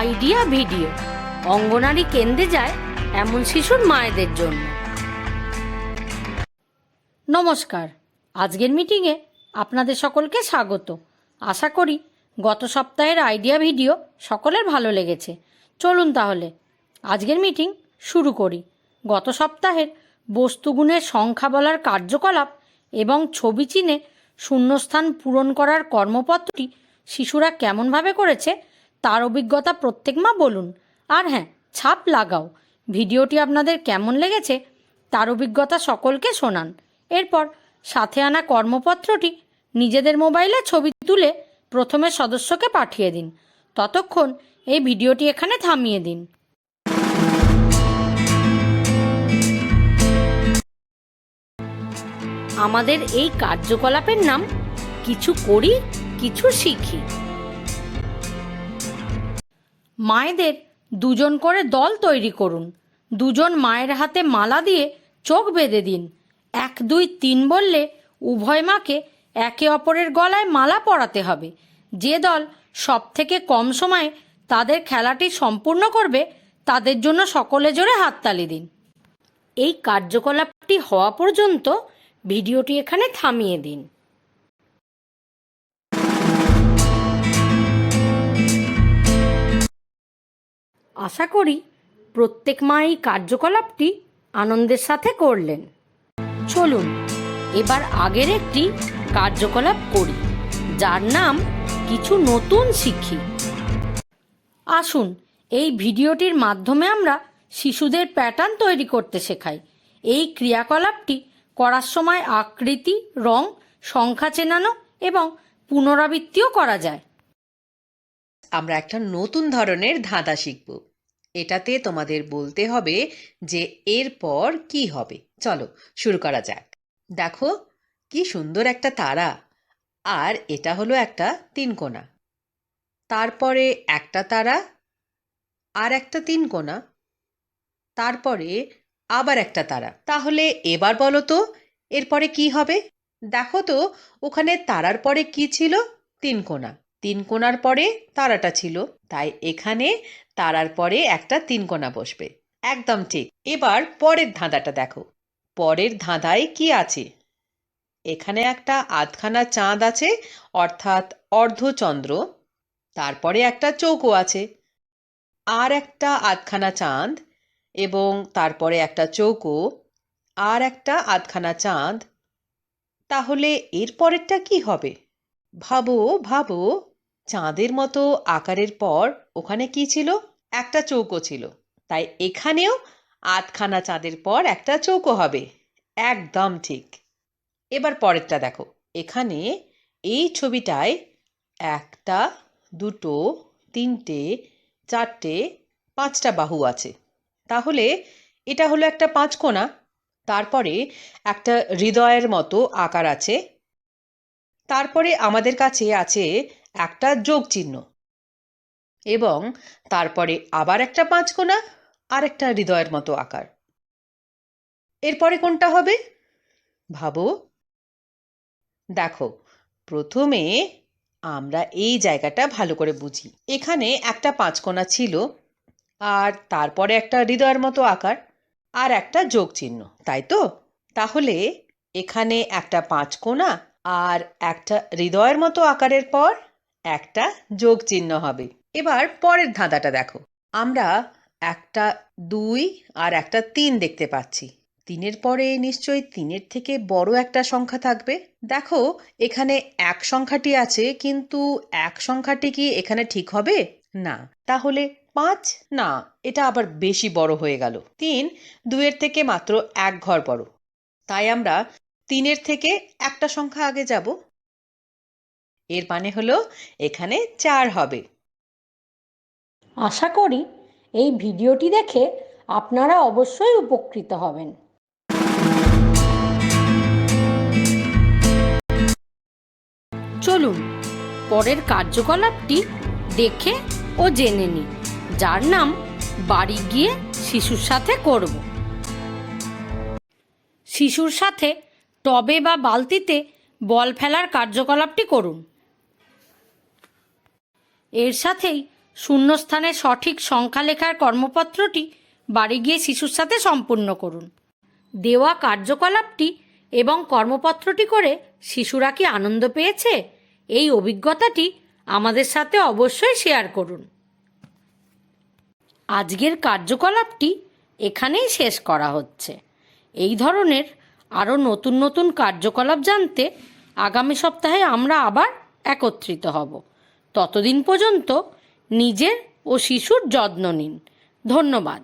Idea video. অঙ্গনারী কেন্দ্রে যায় এমন শিশুর মায়েদের জন্য। নমস্কার, আজকের মিটিংয়ে আপনাদের সকলকে স্বাগত। আশা করি গত সপ্তাহের আইডিয়া ভিডিও সকলের ভালো লেগেছে। চলুন তাহলে, আজকের মিটিং শুরু করি। গত সপ্তাহের বস্তুগুণের সংখ্যা বলার কার্যকলাপ এবং ছবি চিনে শূন্যস্থান পূরণ করার কর্মপত্রটি শিশুরা কেমনভাবে করেছে তার অভিজ্ঞতা প্রত্যেক মা বলুন। আর হ্যাঁ ছাপ লাগাও। ভিডিওটি আপনাদের কেমন লেগেছে তার অভিজ্ঞতা সকলকে শোনান। এরপর সাথে আনা কর্মপত্রটি নিজেদের মোবাইলে ছবি তুলে প্রথমে সদস্যকে পাঠিয়ে দিন। ততক্ষণ এই ভিডিওটি এখানে থামিয়ে দিন। আমাদের এই কার্যকলাপের নাম কিছু করি, কিছু শিখি। মায়েদের দুজন করে দল তৈরি করুন। দুজন মায়ের হাতে মালা দিয়ে চোখ বেঁধে দিন। এক, দুই, তিন বললে উভয় মাকে একে অপরের গলায় মালা পরাতে হবে। যে দল সব থেকে কম সময়ে তাদের খেলাটি সম্পূর্ণ করবে, তাদের জন্য সকলে জোরে হাততালি দিন। এই কার্যকলাপটি হওয়া পর্যন্ত ভিডিওটি এখানে থামিয়ে দিন। আশা করি প্রত্যেক মা এই কার্যকলাপটি আনন্দের সাথে করলেন। চলুন, এবার আগের একটি কার্যকলাপ করি, যার নাম কিছু নতুন শিখি। আসুন, এই ভিডিওটির মাধ্যমে আমরা শিশুদের প্যাটার্ন তৈরি করতে শেখাই। এই ক্রিয়াকলাপটি করার সময় আকৃতি, রং, সংখ্যা চেনানো এবং পুনরাবৃত্তিও করা যায়। আমরা একটা নতুন ধরনের ধাঁধা শিখব। এটাতে তোমাদের বলতে হবে যে এরপর কি হবে। চলো, শুরু করা যাক। দেখো, কি সুন্দর একটা তারা। আর এটা হলো একটা তিনকোনা তারপরে একটা তারা, আর একটা তিনকোনা তারপরে আবার একটা তারা। তাহলে এবার বলো তো, এরপরে কি হবে? দেখো তো, ওখানে তারার পরে কি ছিল? তিনকোনা তিন কোণার পরে তারাটা ছিল। তাই এখানে তারার পরে একটা তিন কোণা বসবে। একদম ঠিক। এবার পরের ধাঁধাটা দেখো। পরের ধাঁধায় কি আছে? এখানে একটা আধখানা চাঁদ আছে, অর্থাৎ অর্ধচন্দ্র। তারপরে একটা চৌকো আছে। আর একটা আধখানা চাঁদ এবং তারপরে একটা চৌকো, আর একটা আধখানা চাঁদ। তাহলে এর পরেরটা কি হবে? ভাবো ভাবো। চাঁদের মতো আকারের পর ওখানে কি ছিল? একটা চৌকো ছিল। তাই এখানেও আধখানা চাঁদের পর একটা চৌকো হবে। একদম ঠিক। এবার পরেরটা দেখো। এখানে এই ছবিটায় একটা, দুটো, তিনটে, চারটে, পাঁচটা বাহু আছে। তাহলে এটা হলো একটা পাঁচকোনা। তারপরে একটা হৃদয়ের মতো আকার আছে। তারপরে আমাদের কাছে আছে একটা যোগ চিহ্ন এবং তারপরে আবার একটা পাঁচকোনা আর একটা হৃদয়ের মতো আকার। এরপরে কোনটা হবে? ভাবো। দেখো, প্রথমে আমরা এই জায়গাটা ভালো করে বুঝি। এখানে একটা পাঁচকোনা ছিল, আর তারপরে একটা হৃদয়ের মতো আকার, আর একটা যোগ চিহ্ন তাই তো? তাহলে এখানে একটা পাঁচকোনা আর একটা হৃদয়ের মতো আকারের পর একটা যোগ চিহ্ন হবে। এবার পরের ধাঁধাটা দেখো। আমরা একটা দুই আর একটা তিন দেখতে পাচ্ছি। তিনের পরে নিশ্চয়ই তিনের থেকে বড় একটা সংখ্যা থাকবে। দেখো, এখানে এক সংখ্যাটি আছে, কিন্তু এক সংখ্যাটি কি এখানে ঠিক হবে? না। তাহলে পাঁচ? না, এটা আবার বেশি বড় হয়ে গেল। তিন, দুইয়ের থেকে মাত্র এক ঘর বড়। তাই আমরা তিনের থেকে একটা সংখ্যা আগে যাব। এর মানে হলো এখানে চার হবে। আশা করি এই ভিডিওটি দেখে আপনারা অবশ্যই উপকৃত হবেন। চলুন, পরের কার্যকলাপটি দেখে ও জেনে নিই। যার নাম বাড়ি গিয়ে শিশুর সাথে করব। শিশুর সাথে টবে বা বালতিতে বল ফেলার কার্যকলাপটি করুন। এর সাথেই শূন্যস্থানে সঠিক সংখ্যা লেখার কর্মপত্রটি বাড়ি গিয়ে শিশুর সাথে সম্পূর্ণ করুন। দেওয়া কার্যকলাপটি এবং কর্মপত্রটি করে শিশুরা কি আনন্দ পেয়েছে, এই অভিজ্ঞতাটি আমাদের সাথে অবশ্যই শেয়ার করুন। আজকের কার্যকলাপটি এখানেই শেষ করা হচ্ছে। এই ধরনের আরও নতুন নতুন কার্যকলাপ জানতে আগামী সপ্তাহে আমরা আবার একত্রিত হব। ততদিন পর্যন্ত নিজের ও শিশুর যত্ন নিন। ধন্যবাদ।